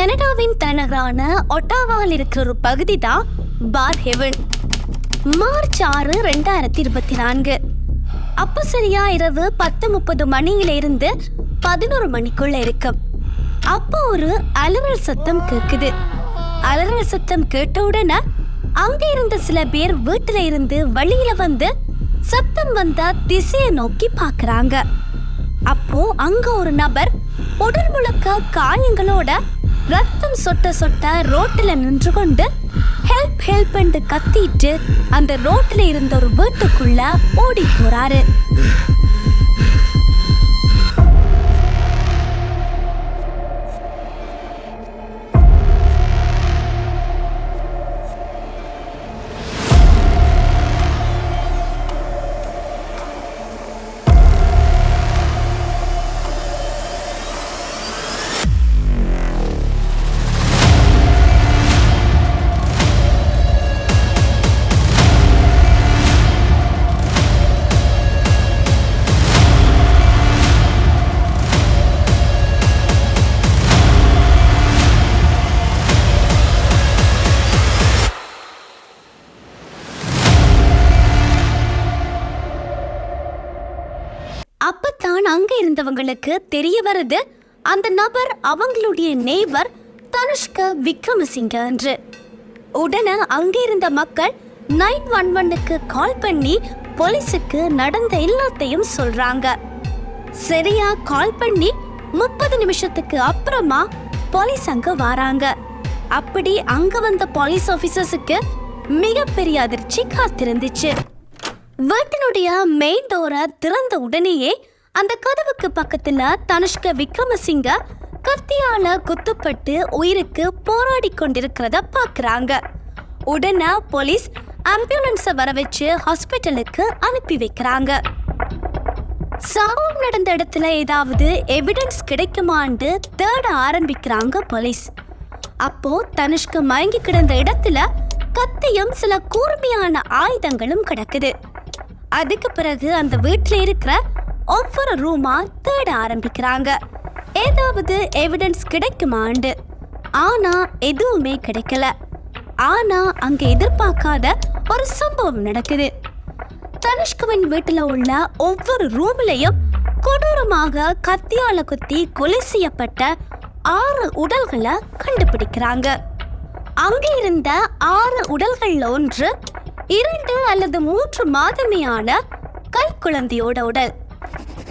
கனடாவின் தலைநகரான ஒட்டாவாவில் இருக்கிற ஒரு பகுதி தான் பார் ஹெவன். மார்ச் ஆறு ரெண்டாயிரத்தி இருபத்தி நான்கு அப்போ சரியா இரவு பத்து முப்பது மணியில இருந்து பதினோரு மணிக்குள்ள இருக்கும். அப்போ ஒரு அலறல் சத்தம் கேக்குது அலறல் சத்தம் கேட்ட உடனே அங்க இருந்த சில பேர் வீட்டுல இருந்து வழியில் வந்து சத்தம் வந்தால் திசையை நோக்கி பாக்குறாங்க அப்போ அங்க ஒரு நபர் உடல் முழுக்க காயங்களோட ரத்தம் சொட்ட சொட்ட ரோட்டுல நின்று கொண்டு ஹெல்ப் ஹெல்ப் என்று கத்திட்டு அந்த ரோட்டில் இருந்த ஒரு வீட்டுக்குள்ள ஓடி போறாரு. அங்க இருந்தவங்களுக்கு தெரிய வருது அந்த நபர் அவங்களுடைய நெய்பர் தனுஷ்க விக்ரமசிங்க என்று உடனே அங்க இருந்த மக்கள் நைன் ஒன் ஒன்னுக்கு கால் பண்ணி போலீஸுக்கு நடந்த எல்லாத்தையும் சொல்றாங்க. சரியா கால் பண்ணி முப்பது நிமிஷத்துக்கு அப்புறமா போலீஸ் அங்க வராங்க. அப்படி அங்க வந்த போலீஸ் ஆபீசர்ஸுக்கு மிகப்பெரிய அதிர்ச்சி காத்திருந்துச்சு. வீட்டினுடைய மெயின் டோரை திறந்த உடனேயே அந்த கதவுக்கு பக்கத்துல தனுஷ்க விக்ரமசிங்க கத்தியால குத்துப்பட்டு உயிருக்கு போராடி கொண்டிருக்கிறத பாக்குறாங்க. உடனே போலீஸ் ஆம்புலன்ஸை வர வச்சு ஹாஸ்பிட்டலுக்கு அனுப்பி வைக்கிறாங்க. சம்பவம் நடந்த இடத்துல ஏதாவது எவிடன்ஸ் கிடைக்குமான்னு தேட ஆரம்பிக்கிறாங்க போலீஸ். அப்போ தனுஷ்க மயங்கி கிடந்த இடத்துல கத்தியும் சில கூர்மையான ஆயுதங்களும் கிடக்குது. அதுக்கு பிறகு அந்த வீட்டில் இருக்கிற ஒவ்வொரு ரூமா தேட ஆரம்பிக்கிறாங்க. ஏதாவது எவிடன்ஸ் கிடைக்குமாண்டு. ஆனா எதுவுமே கிடைக்கல. ஆனா அங்க எதிர்பார்க்காத ஒரு சம்பவம் நடக்குது. தனுஷ்குவின் வீட்டுல உள்ள ஒவ்வொரு ரூம்லயும் கொடூரமாக கத்தியால குத்தி கொலை செய்யப்பட்ட ஆறு உடல்களை கண்டுபிடிக்கிறாங்க. அங்கே இருந்த ஆறு உடல்கள்ல ஒன்று இரண்டு அல்லது மூன்று மாதமேயான கைக்குழந்தையோட உடல்.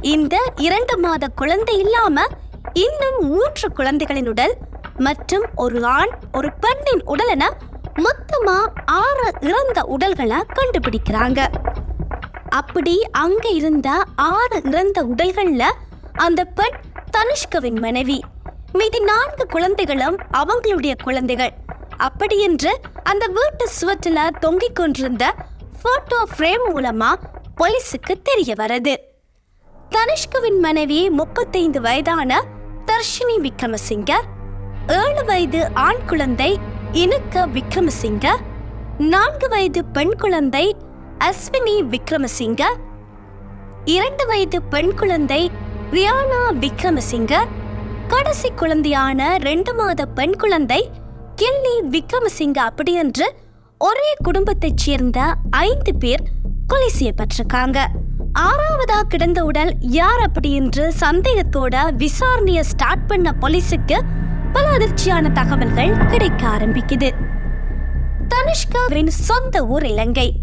இந்த இரண்டு மாத குழந்தை இல்லாம இன்னும் மூன்று குழந்தைகளின் உடல் மற்றும் ஒரு ஆண் ஒரு பெண்ணின் உடல் என மொத்தமா ஆறு இறந்த உடல்களை கண்டுபிடிக்கிறாங்க. அப்படி அங்க இருந்த ஆறு இறந்த உடல்கள்ல அந்த பெண் தனுஷ்கவின் மனைவி. மீதி நான்கு குழந்தைகளும் அவங்களுடைய குழந்தைகள். அப்படி என்று அந்த வீட்டு சுவற்றில் தொங்கிக் கொண்டிருந்த போட்டோ ஃப்ரேம் மூலமா போலீஸுக்கு தெரிய வருது தனிஷ்கவின் மனைவி முப்பத்தைந்து வயதான தர்ஷினி விக்ரமசிங்க ஏழு வயது ஆண் குழந்தை இனுக்க விக்ரமசிங்க நான்கு வயது பெண் குழந்தை அஸ்வினி விக்ரமசிங்க இரண்டு வயது பெண் குழந்தை ரியானா விக்ரமசிங்க கடைசி குழந்தையான ரெண்டு மாத பெண் குழந்தை கில்லி விக்ரமசிங்க அப்படியென்று ஒரே குடும்பத்தைச் சேர்ந்த ஐந்து பேர் கொலை செய்யப்பட்டிருக்காங்க. ஆறாவதா கிடந்த உடல் யார் அப்படி என்று சந்தேகத்தோட விசாரணையை ஸ்டார்ட் பண்ண போலீஸுக்கு பல அதிர்ச்சியான தகவல்கள் கிடைக்க ஆரம்பிக்குது. தனுஷ்காவின் சொந்த ஊர் இலங்கை.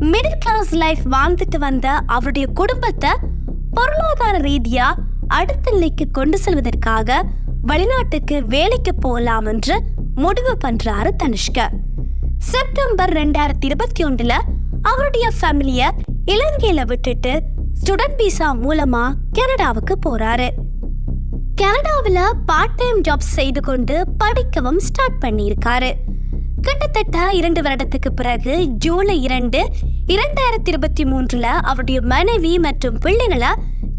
மிடில் கிளாஸ் லைஃப் வாழ்ந்துட்டு வந்த அவருடைய குடும்பத்தை பொருளாதார ரீதியா அடுத்த நிலைக்கு கொண்டு செல்வதற்காக வெளிநாட்டுக்கு வேலைக்கு போகலாம் என்று முடிவு பண்றாரு தனுஷ்க. செப்டம்பர் ரெண்டாயிரத்தி இருபத்தி ஒன்றுல அவருடைய ஃபேமிலிய இலங்கையில விட்டுட்டு ஸ்டூடெண்ட் விசா மூலமா கனடாவுக்கு போறாரு. கனடாவில் பார்ட் டைம் ஜாப் செய்து கொண்டு படிக்கவும் ஸ்டார்ட் பண்ணியிருக்காரு. கிட்டத்தட்ட இரண்டு வருடத்துக்கு பிறகு ஜூலை இரண்டு இரண்டாயிரத்தி இருபத்தி மூன்றுல அவருடைய மனைவி மற்றும் பிள்ளைகளை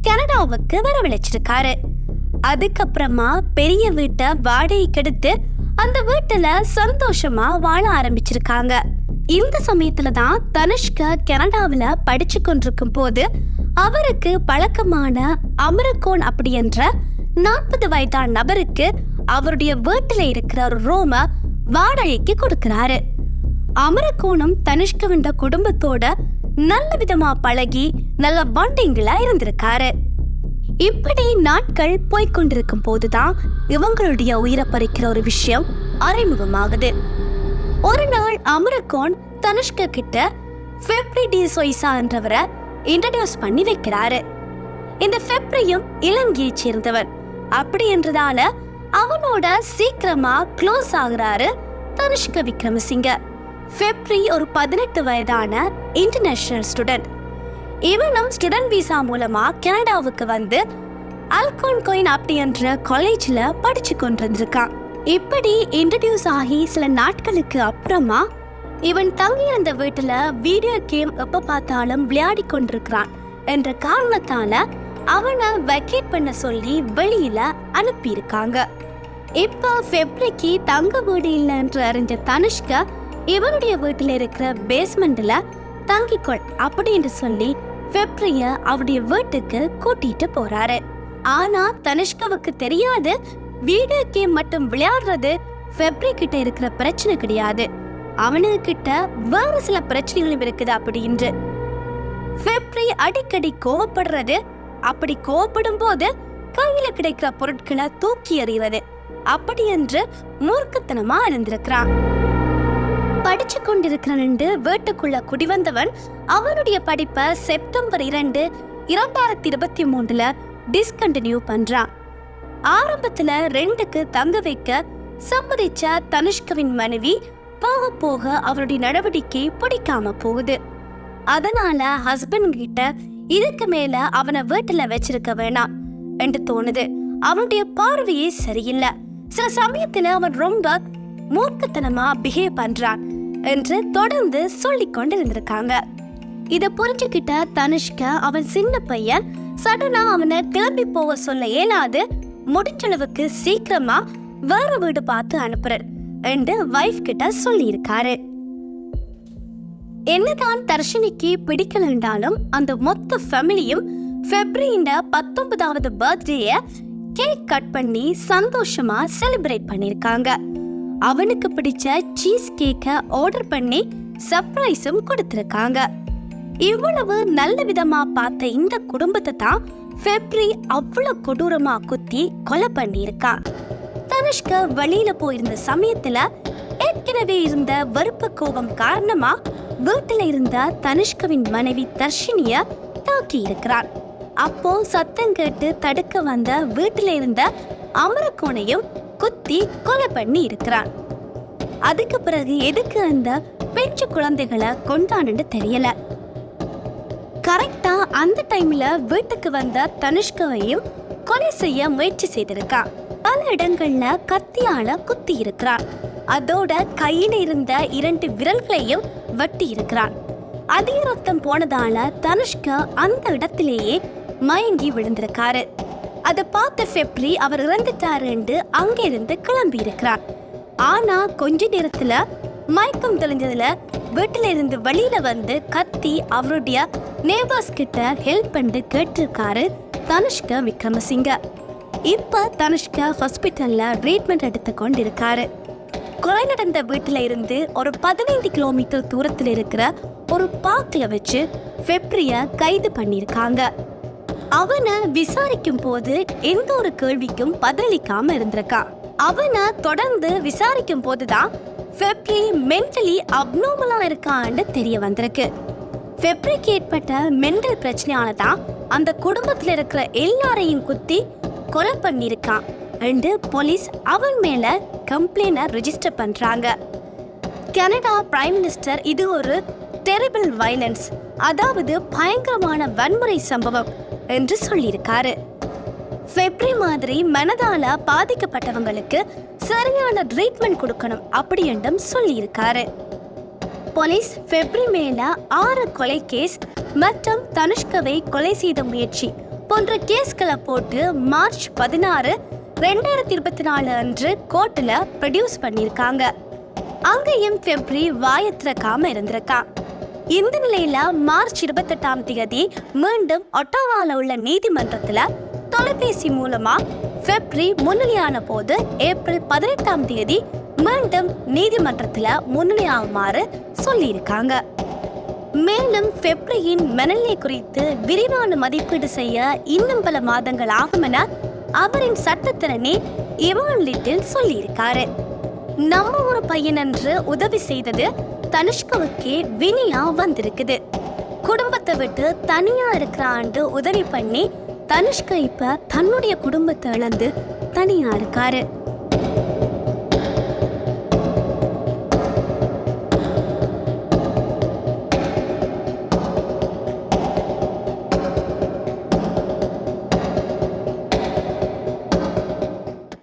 கனடாவுக்கு வரவழைச்சிருக்காரு. அதுக்கப்புறமா பெரிய வீட்டை வாடகைக்கு எடுத்து அந்த வீட்டுல சந்தோஷமா வாழ ஆரம்பிச்சிருக்காங்க. இந்த சமயத்துல தான் தனுஷ்கா கனடாவில் படிச்சு கொண்டிருக்கும் போது அவருக்கு பழக்கமான அமரகோன் அப்படி என்ற நாற்பது வயதான நபருக்கு அவருடைய வீட்டில் இருக்கிற ஒரு ரோம வாடகைக்கு கொடுக்கிறாரு. அமரகோணம் தனுஷ்கவின்ற குடும்பத்தோட நல்ல விதமா பழகி நல்ல பாண்டிங்களா இருந்திருக்காரு. இப்படி நாட்கள் போய்க்கொண்டிருக்கும் போதுதான் இவங்களுடைய உயிரை பறிக்கிற ஒரு விஷயம் அறிமுகமாகுது. ஒரு நாள் அமரகோன் தனுஷ்க கிட்ட ஃபெப்ரி டி சொய்சா என்றவரை இன்ட்ரடியூஸ் பண்ணி வைக்கிறாரு. இந்த ஃபெப்ரியும் இலங்கையை சேர்ந்தவன். அப்படி என்றதால அவனோட சீக்கிரமா க்ளோஸ் ஆகுறாரு தனுஷ்க விக்ரமசிங்க. ஃபெப்ரி ஒரு பதினெட்டு வயதான இன்டர்நேஷனல் ஸ்டூடெண்ட் இவனும் ஸ்டூடெண்ட் விசா மூலமா கனடாவுக்கு வந்து அல்கோன் கோயின் அப்படின்ற காலேஜில் படிச்சு கொண்டிருந்திருக்கான். இப்படி இன்ட்ரடியூஸ் ஆகி சில நாட்களுக்கு அப்புறமா இவன் தங்கியிருந்த வீட்டில் வீடியோ கேம் எப்போ பார்த்தாலும் விளையாடி கொண்டிருக்கிறான் என்ற காரணத்தால அவனை வெக்கேட் பண்ண சொல்லி வெளியில அனுப்பியிருக்காங்க. இப்போ ஃபெப்ரிக்கு தங்க வீடு இல்லைன்று அறிஞ்ச தனுஷ்கா இவனுடைய வீட்டில் இருக்கிற பேஸ்மெண்ட்ல தங்கிக்கொள் அப்படின்னு சொல்லி ஃபெப்ரிய அவருடைய வீட்டுக்கு கூட்டிட்டு போறாரு. ஆனா தனுஷ்காவுக்கு தெரியாது வீடியோ கேம் மட்டும் விளையாடுறது ஃபெப்ரி கிட்ட இருக்கிற பிரச்சனை கிடையாது. அவனுக்கிட்ட வேறு வேற சில பிரச்சனைகளும் இருக்குது அப்படின்று ஃபெப்ரி அடிக்கடி கோவப்படுறது அப்படி கோவப்படும் போது கையில கிடைக்கிற பொருட்களை தூக்கி எறிகிறது. அப்படி என்று மூர்க்கத்தனமா இருந்திருக்கிறான் படிச்சு கொண்டிருக்கிறனு வீட்டுக்குள்ள குடிவந்தவன் அவனுடைய படிப்பை செப்டம்பர் இரண்டு இரண்டாயிரத்தி இருபத்தி மூன்றுல டிஸ்கண்டினியூ பண்றான். ஆரம்பத்துல ரெண்டுக்கு தங்க வைக்க சம்மதிச்ச தனுஷ்கவின் மனைவி போக போக அவருடைய நடவடிக்கை பிடிக்காம போகுது. அதனால ஹஸ்பண்ட் கிட்ட இதுக்கு மேல அவனை வீட்டுல வச்சிருக்க வேணாம் என்று தோணுது. அவனுடைய பார்வையே சரியில்லை. சில சமயத்துல அவன் ரொம்ப மூர்க்கத்தனமா பிஹேவ் பண்றான் என்று தொடர்ந்து சொல்லிக் கொண்டு இருந்திருக்காங்க இத புரிஞ்சுக்கிட்ட தனுஷ்க அவன் சின்ன பையன் சடனா அவனை கிளம்பி போக சொல்ல இயலாது. முடிஞ்சளவுக்கு சீக்கிரமா வேற வீடு பார்த்து அனுப்புறேன் என்று வைஃப் கிட்ட சொல்லியிருக்காரு. என்னதான் தர்ஷினிக்கு பிடிக்கலன்றாலும் அந்த மொத்த ஃபேமிலியும் ஃபெப்ரியின் பத்தொன்பதாவது பர்த்டேய கேக் கட் பண்ணி சந்தோஷமா செலிப்ரேட் பண்ணியிருக்காங்க. அவனுக்கு பிடிச்ச சீஸ் கேக்கை ஆர்டர் பண்ணி சர்ப்ரைஸும் கொடுத்துருக்காங்க. இவ்வளவு நல்ல விதமா பார்த்த இந்த குடும்பத்தை தான் ஃபெப்ரி அவ்வளோ கொடூரமா குத்தி கொலை பண்ணியிருக்கான் தனுஷ்க வெளியில போயிருந்த சமயத்துல ஏற்கனவே இருந்த வெறுப்பு கோபம் காரணமா வீட்டுல இருந்த தனுஷ்கவின் மனைவி தர்ஷினிய தாக்கி இருக்கிறான். அப்போ சத்தம் கேட்டு தடுக்க வந்த வீட்டுல இருந்த அமரக்கோனையும் குத்தி கொலை பண்ணி இருக்கிறான். அதுக்கு பிறகு எதுக்கு அந்த பெஞ்சு குழந்தைகளை கொண்டாடுன்னு தெரியல. கரெக்டாக அந்த டைமில் வீட்டுக்கு வந்த தனுஷ்கவையும் கொலை செய்ய முயற்சி செய்திருக்கான் பல இடங்கள்ல கத்தியால குத்தி இருக்கிறான். அதோட கையில் இருந்த இரண்டு விரல்களையும் வெட்டி இருக்கிறான். அதிக ரத்தம் போனதால தனுஷ்கா அந்த இடத்திலேயே மயங்கி விழுந்திருக்காரு. அதை பார்த்த ஃபெப்ரி அவர் இறந்துட்டாருன்னு அங்கிருந்து கிளம்பி இருக்கிறார் ஆனா கொஞ்ச நேரத்துல மயக்கம் தெளிஞ்சதுல வீட்டுல இருந்து வெளியில வந்து கத்தி அவருடைய நேபர்ஸ் கிட்ட ஹெல்ப் பண்ணி கேட்டிருக்காரு தனுஷ்கா விக்ரமசிங்க. இப்ப தனுஷ்கா ஹாஸ்பிட்டல்ல ட்ரீட்மெண்ட் எடுத்து கொண்டு இருக்காரு கொலை நடந்த வீட்டுல இருந்து ஒரு பதினைந்து கிலோமீட்டர் தூரத்தில் இருக்கிற ஒரு பார்க்ல வச்சு ஃபெப்ரிய கைது பண்ணியிருக்காங்க. அவனை விசாரிக்கும் போது எந்த ஒரு கேள்விக்கும் பதிலளிக்காம இருந்திருக்கான். அவனை தொடர்ந்து விசாரிக்கும் போதுதான் ஃபெப்ரி மென்டலி அப்நார்மலா இருக்கான்னு தெரிய வந்திருக்கு. ஃபெப்ரிக்கு ஏற்பட்ட மென்டல் பிரச்சனையால தான் அந்த குடும்பத்தில் இருக்கிற எல்லாரையும் குத்தி கொலை பண்ணியிருக்கான். ரெண்டு போலீஸ் அவன் மேலே கம்ப்ளைண்ட ரிஜிஸ்டர் பண்ணுறாங்க கனடா பிரைம் மினிஸ்டர் இது ஒரு டெரிபிள் வைலன்ஸ் அதாவது பயங்கரமான வன்முறை சம்பவம் என்று சொல்லியிருக்காரு. ஃபெப்ரி மாதிரி மனதால பாதிக்கப்பட்டவங்களுக்கு சரியான ட்ரீட்மெண்ட் கொடுக்கணும் அப்படி என்றும் சொல்லியிருக்காரு. போலீஸ் ஃபெப்ரி மேல ஆறு கொலை கேஸ் மற்றும் தனுஷ்கவை கொலை செய்த முயற்சி போன்ற கேஸ்களை போட்டு மார்ச் பதினாறு ரெண்டாயிரத்தி இருபத்தி நாலு அன்று கோர்ட்டில் ப்ரொடியூஸ் பண்ணியிருக்காங்க. அங்கேயும் ஃபெப்ரி வாயை திறக்காம இருந்திருக்கான். இந்த நிலையில மார்ச் இருபத்தெட்டாம் தேதி மீண்டும் ஒட்டோவால உள்ள நீதிமன்றத்துல தொலைபேசி மூலமா ஃபெப்ரி முன்னிலையான போது ஏப்ரல் பதினெட்டாம் தேதி மீண்டும் நீதிமன்றத்துல முன்னிலையாகுமாறு சொல்லியிருக்காங்க. மேலும் ஃபெப்ரியின் மனநிலை குறித்து விரிவான மதிப்பீடு செய்ய இன்னும் பல மாதங்கள் ஆகும் என அவரின் சட்டத்திறனே இவன் லிட்டில் சொல்லியிருக்காரு. நம்ம ஒரு பையன் என்று உதவி செய்தது தனுஷ்காவுக்கே வினியா வந்திருக்குது. குடும்பத்தை விட்டு தனியா இருக்கிறாண்டு உதவி பண்ணி தனுஷ்கா இப்ப தன்னுடைய குடும்பத்தை இழந்து தனியா இருக்காரு.